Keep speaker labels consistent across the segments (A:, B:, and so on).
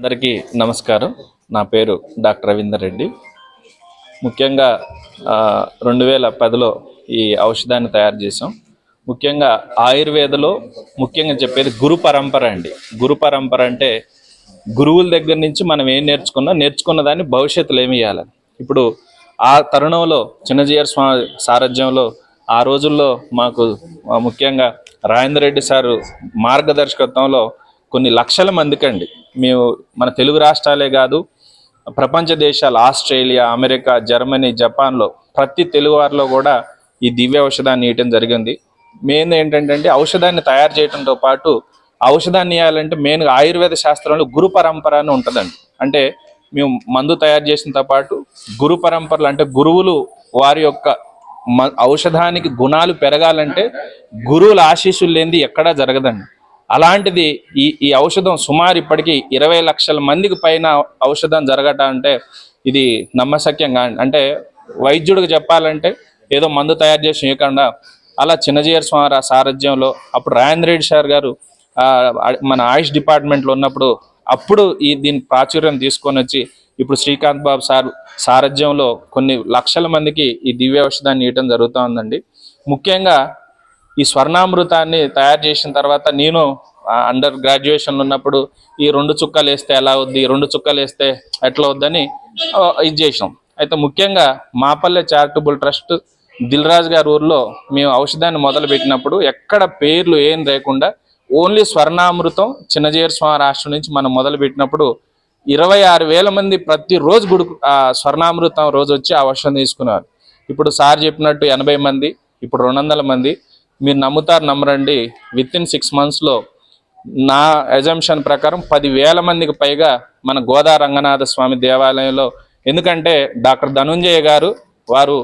A: అందరికీ నమస్కారం. నా పేరు డాక్టర్ రవీందర్ రెడ్డి. ముఖ్యంగా రెండు వేల పదిలో ఈ ఔషధాన్ని తయారు చేసాం ముఖ్యంగా ఆయుర్వేదలో ముఖ్యంగా చెప్పేది గురు పరంపర అండి. గురు పరంపర అంటే గురువుల దగ్గర నుంచి మనం ఏం నేర్చుకున్నా నేర్చుకున్న దాన్ని భవిష్యత్తులో ఏమి ఇవ్వాలని ఇప్పుడు ఆ తరుణంలో చిన్నజీయర్ స్వామి సారథ్యంలో ఆ రోజుల్లో మాకు ముఖ్యంగా రాజేంద్ర రెడ్డి సారు మార్గదర్శకత్వంలో కొన్ని లక్షల మందికండి మేము మన తెలుగు రాష్ట్రాలే కాదు ప్రపంచ దేశాలు ఆస్ట్రేలియా అమెరికా జర్మనీ జపాన్లో ప్రతి తెలుగువారిలో కూడా ఈ దివ్య ఔషధాన్ని ఇవ్వడం జరిగింది. మెయిన్ ఏంటంటే ఔషధాన్ని తయారు చేయడంతో పాటు ఔషధాన్ని ఇవ్వాలంటే మెయిన్గా ఆయుర్వేద శాస్త్రంలో గురు పరంపర అని ఉంటుందండి. అంటే మేము మందు తయారు చేసినతో పాటు గురు పరంపరలు అంటే గురువులు వారి యొక్క మ- ఔషధానికి గుణాలు పెరగాలంటే గురువుల ఆశీస్సులు లేనిది ఎక్కడా జరగదండి. అలాంటిది ఈ ఈ ఔషధం సుమారు ఇప్పటికీ ఇరవై లక్షల మందికి పైన ఔషధం జరగటం అంటే ఇది నమ్మశక్యంగా అంటే వైద్యుడికి చెప్పాలంటే ఏదో మందు తయారు చేసి ఇవ్వకుండా అలా చిన్నజీయర్ స్వామి సారథ్యంలో అప్పుడు రాయన్ రెడ్డి సార్ గారు మన ఆయుష్ డిపార్ట్మెంట్లో ఉన్నప్పుడు అప్పుడు ఈ దీని ప్రాచుర్యం తీసుకొని వచ్చి ఇప్పుడు శ్రీకాంత్ బాబు సార్ సారథ్యంలో కొన్ని లక్షల మందికి ఈ దివ్య ఔషధాన్ని ఇవ్వడం జరుగుతూ ఉందండి. ముఖ్యంగా ఈ స్వర్ణామృతాన్ని తయారు చేసిన తర్వాత నేను అండర్ గ్రాడ్యుయేషన్ ఉన్నప్పుడు ఈ రెండు చుక్కలు వేస్తే ఎలా అవుద్ది రెండు చుక్కలు వేస్తే ఎట్లా వద్దని ఇది చేసినాం. అయితే ముఖ్యంగా మాపల్లె చారిటబుల్ ట్రస్ట్ దిల్ రాజు గారి ఊర్లో మేము ఔషధాన్ని మొదలుపెట్టినప్పుడు ఎక్కడ పేర్లు ఏం లేకుండా ఓన్లీ స్వర్ణామృతం చిన్నజేరు స్వామి రాష్ట్రం నుంచి మనం మొదలుపెట్టినప్పుడు ఇరవై ఆరు వేల మంది ప్రతిరోజు గుడి ఆ స్వర్ణామృతం రోజు వచ్చి ఆ ఔషధం తీసుకున్నారు ఇప్పుడు సార్ చెప్పినట్టు ఎనభై మంది ఇప్పుడు రెండు వందల మంది మీరు నమ్ముతారు నమ్మరండి. విత్ ఇన్ సిక్స్ మంత్స్లో నా ఎజంప్షన్ ప్రకారం పదివేల మందికి పైగా మన గోదా రంగనాథ స్వామి దేవాలయంలో ఎందుకంటే డాక్టర్ ధనుంజయ గారు వారు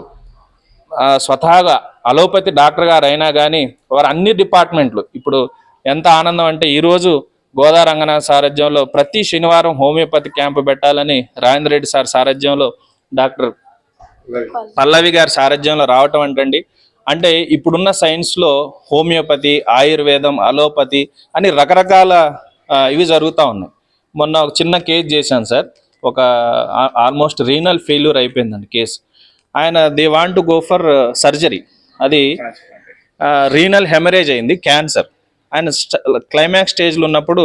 A: స్వతహాగా అలోపతి డాక్టర్ గారు అయినా కానీ వారు అన్ని డిపార్ట్మెంట్లు. ఇప్పుడు ఎంత ఆనందం అంటే ఈరోజు గోదా రంగనాథ్ సారథ్యంలో ప్రతి శనివారం హోమియోపతి క్యాంపు పెట్టాలని రాజేంద్ర రెడ్డి సార్ సారథ్యంలో డాక్టర్ పల్లవి గారి సారథ్యంలో రావటం అంటండి. అంటే ఇప్పుడున్న సైన్స్లో హోమియోపతి ఆయుర్వేదం అలోపతి అని రకరకాల ఇవి జరుగుతూ ఉన్నాయి. మొన్న ఒక చిన్న కేసు చేశాను సార్. ఒక ఆల్మోస్ట్ రీనల్ ఫెయిల్యూర్ అయిపోయిందండి కేసు. ఆయన they want to go for surgery. అది రీనల్ హెమరేజ్ అయింది క్యాన్సర్ ఆయన క్లైమాక్స్ స్టేజ్లో ఉన్నప్పుడు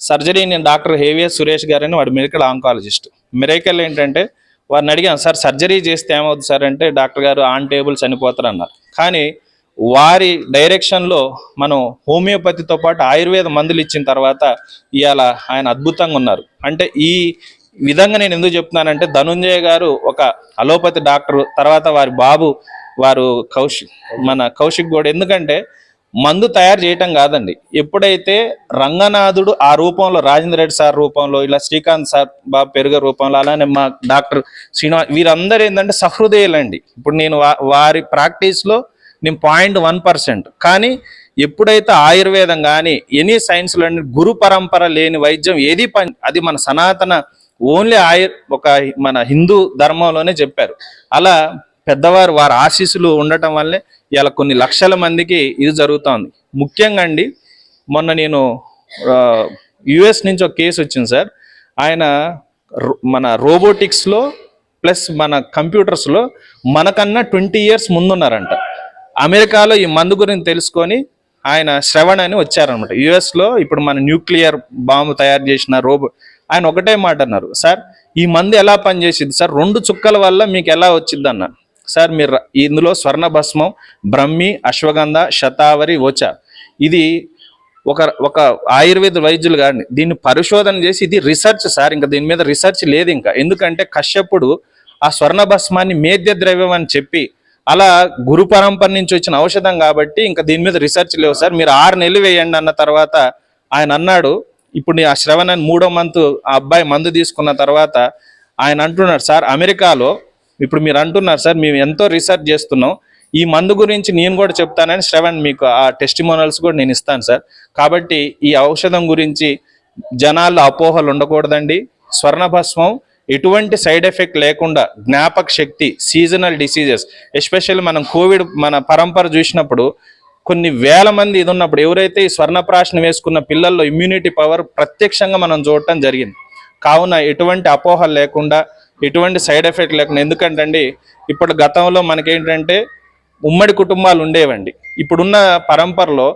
A: సర్జరీ నేను డాక్టర్ హేవియస్ సురేష్ గారని వాడు మెడికల్ ఆంకాలజిస్ట్ మిరేకల్ ఏంటంటే వారిని అడిగాను సార్ సర్జరీ చేస్తే ఏమవుతుంది సార్? అంటే డాక్టర్ గారు ఆన్ టేబుల్ చనిపోతారు అన్నారు కానీ వారి డైరెక్షన్లో మనం హోమియోపతితో పాటు ఆయుర్వేద మందులు ఇచ్చిన తర్వాత ఇవాళ ఆయన అద్భుతంగా ఉన్నారు. అంటే ఈ విధంగా నేను ఎందుకు చెప్తున్నానంటే ధనుంజయ గారు ఒక అలోపతి డాక్టర్ తర్వాత వారి బాబు వారు కౌశిక్ మన కౌశిక్ గోడ్. ఎందుకంటే మందు తయారు చేయటం కాదండి. ఎప్పుడైతే రంగనాథుడు ఆ రూపంలో రాజేంద్ర రెడ్డి సార్ రూపంలో ఇలా శ్రీకాంత్ సార్ బాబు పెరుగ రూపంలో అలానే మా డాక్టర్ శ్రీనివాస్ వీరందరూ ఏంటంటే సహృదయులండి. ఇప్పుడు నేను వా- వారి ప్రాక్టీస్లో నేను పాయింట్ వన్ పర్సెంట్. కానీ ఎప్పుడైతే ఆయుర్వేదం కానీ ఎనీ సైన్స్లో గురు పరంపర లేని వైద్యం ఏది అది మన సనాతన ఓన్లీ ఆయుర్ ఒక మన హిందూ ధర్మంలోనే చెప్పారు. అలా పెద్దవారు వారి ఆశీస్సులు ఉండటం వల్లే ఇలా కొన్ని లక్షల మందికి ఇది జరుగుతోంది. ముఖ్యంగా అండి మొన్న నేను యుఎస్ నుంచి ఒక కేసు వచ్చింది సార్. ఆయన రో- మన రోబోటిక్స్లో ప్లస్ మన కంప్యూటర్స్లో మనకన్నా ట్వంటీ ఇయర్స్ ముందున్నారంట. అమెరికాలో ఈ మందు గురించి తెలుసుకొని ఆయన శ్రవణ్ అని వచ్చారనమాట యుఎస్లో ఇప్పుడు మన న్యూక్లియర్ బాంబు తయారు చేసిన రోబో ఆయన ఒకటే మాట అన్నారు. సార్ ఈ మందు ఎలా పనిచేసింది సార్ రెండు చుక్కల వల్ల మీకు ఎలా వచ్చింది అన్నారు. సార్ మీరు ఇందులో స్వర్ణ భస్మం బ్రహ్మి అశ్వగంధ శతావరి ఓచ ఇది ఒక ఒక ఆయుర్వేద వైద్యులు కానీ దీన్ని పరిశోధన చేసి ఇది రీసెర్చ్ సార్ ఇంకా దీని మీద రీసెర్చ్ లేదు ఇంకా. ఎందుకంటే కశ్యపుడు ఆ స్వర్ణ భస్మాన్ని మేద్య ద్రవ్యం అని చెప్పి అలా గురు పరంపర నుంచి వచ్చిన ఔషధం కాబట్టి ఇంకా దీని మీద రీసెర్చ్ లేవు సార్. మీరు ఆరు నెలలు వేయండి అన్న తర్వాత ఆయన అన్నాడు ఇప్పుడు ఆ శ్రవణాన్ని మూడో మంత్ ఆ అబ్బాయి మందు తీసుకున్న తర్వాత ఆయన అంటున్నాడు సార్ అమెరికాలో ఇప్పుడు మీరు అంటున్నారు సార్ మేము ఎంతో రీసెర్చ్ చేస్తున్నాం. ఈ మందు గురించి నేను కూడా చెప్తానని శ్రవణ్ మీకు ఆ టెస్టిమోనల్స్ కూడా నేను ఇస్తాను సార్. కాబట్టి ఈ ఔషధం గురించి జనాల్లో అపోహలు ఉండకూడదండి. స్వర్ణభస్మం ఎటువంటి సైడ్ ఎఫెక్ట్ లేకుండా జ్ఞాపక శక్తి సీజనల్ డిసీజెస్ ఎస్పెషల్లీ మనం కోవిడ్ మన పరంపర చూసినప్పుడు కొన్ని వేల మంది ఇది ఉన్నప్పుడు ఎవరైతే ఈ స్వర్ణప్రాశనం వేసుకున్న పిల్లల్లో ఇమ్యూనిటీ పవర్ ప్రత్యక్షంగా మనం చూడటం జరిగింది. కావున ఎటువంటి అపోహలు లేకుండా ఎటువంటి సైడ్ ఎఫెక్ట్ లేకుండా. ఎందుకంటే అండి ఇప్పుడు గతంలో మనకేంటంటే ఉమ్మడి కుటుంబాలు ఉండేవండి. ఇప్పుడున్న పరంపరలో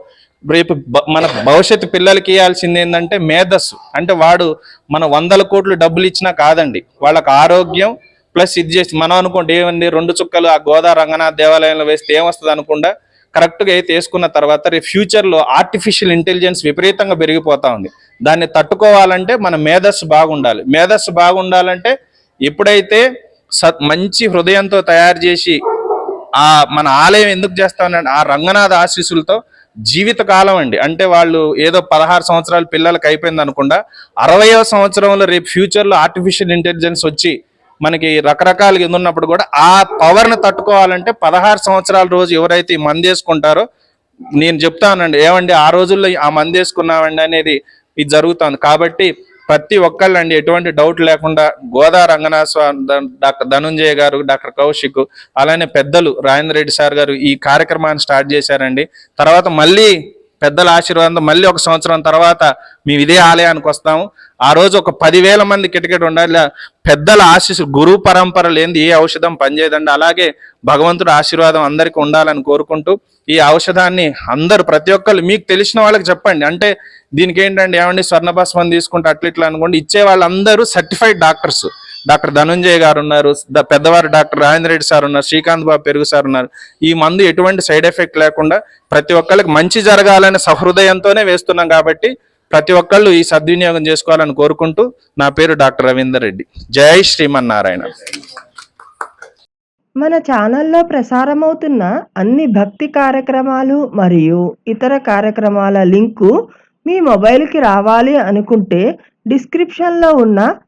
A: రేపు మన భవిష్యత్తు పిల్లలకి ఇవ్వాల్సింది ఏంటంటే మేధస్సు. అంటే వాడు మన వందల కోట్లు డబ్బులు ఇచ్చినా కాదండి. వాళ్ళకి ఆరోగ్యం ప్లస్ ఇది చేసి మనం అనుకుంటే ఏమండి రెండు చుక్కలు ఆ గోదా రంగనాథ్ దేవాలయంలో వేస్తే ఏమొస్తుంది అనుకుండా కరెక్ట్గా అయితే వేసుకున్న తర్వాత రేపు ఫ్యూచర్లో ఆర్టిఫిషియల్ ఇంటెలిజెన్స్ విపరీతంగా పెరిగిపోతా ఉంది. దాన్ని తట్టుకోవాలంటే మన మేధస్సు బాగుండాలి. మేధస్సు బాగుండాలంటే ఎప్పుడైతే సత్ మంచి హృదయంతో తయారు చేసి ఆ మన ఆలయం ఎందుకు చేస్తామంటే ఆ రంగనాథ ఆశీస్సులతో జీవితకాలం అండి. అంటే వాళ్ళు ఏదో పదహారు సంవత్సరాలు పిల్లలకి అయిపోయింది అనుకుండా అరవయో సంవత్సరంలో రేపు ఫ్యూచర్లో ఆర్టిఫిషియల్ ఇంటెలిజెన్స్ వచ్చి మనకి రకరకాలుగా ఇది ఉన్నప్పుడు కూడా ఆ పవర్ని తట్టుకోవాలంటే పదహారు సంవత్సరాల రోజు ఎవరైతే ఈ నేను చెప్తానండి ఏమండి ఆ రోజుల్లో ఆ మందేసుకున్నామండి అనేది ఇది జరుగుతుంది. కాబట్టి ప్రతి ఒక్కళ్ళండి ఎటువంటి డౌట్ లేకుండా గోదా రంగనాథ స్వామి డాక్టర్ ధనుంజయ గారు డాక్టర్ కౌశిక్ అలానే పెద్దలు రాజేంద్ర రెడ్డి సార్ గారు ఈ కార్యక్రమాన్ని స్టార్ట్ చేశారండి. తర్వాత మళ్ళీ పెద్దల ఆశీర్వాదం మళ్ళీ ఒక సంవత్సరం తర్వాత మేము ఇదే ఆలయానికి వస్తాము. ఆ రోజు ఒక పదివేల మంది కిటకిట ఉండాలి. పెద్దల ఆశీస్సు గురు పరంపర లేని ఏ ఔషధం పనిచేయదండి. అలాగే భగవంతుడు ఆశీర్వాదం అందరికీ ఉండాలని కోరుకుంటూ ఈ ఔషధాన్ని అందరూ ప్రతి ఒక్కరు మీకు తెలిసిన వాళ్ళకి చెప్పండి. అంటే దీనికి ఏంటంటే ఏమండి స్వర్ణభస్మం తీసుకుంటే అట్లా ఇట్లా అనుకోండి. ఇచ్చే వాళ్ళందరూ సర్టిఫైడ్ డాక్టర్స్ డాక్టర్ ధనుంజయ్ గారు ఉన్నారు పెద్దవారు డాక్టర్ రాజేంద్ర రెడ్డి సార్ ఉన్నారు శ్రీకాంత్ బాబు పెరుగు సార్ ఉన్నారు. ఈ మందు ఎటువంటి సైడ్ ఎఫెక్ట్ లేకుండా ప్రతి ఒక్కరికి మంచి జరగాలనే సహృదయంతోనే వేస్తున్నాం కాబట్టి ప్రతి ఒక్కళ్ళు ఈ సద్వినియోగం చేసుకోవాలని కోరుకుంటూ నా పేరు డాక్టర్ రవీందర్ రెడ్డి. జై శ్రీమన్నారాయణ.
B: మన ఛానల్లో ప్రసారమవుతున్న అన్ని భక్తి కార్యక్రమాలు మరియు ఇతర కార్యక్రమాల లింకు మీ మొబైల్కి రావాలి అనుకుంటే డిస్క్రిప్షన్లో ఉన్న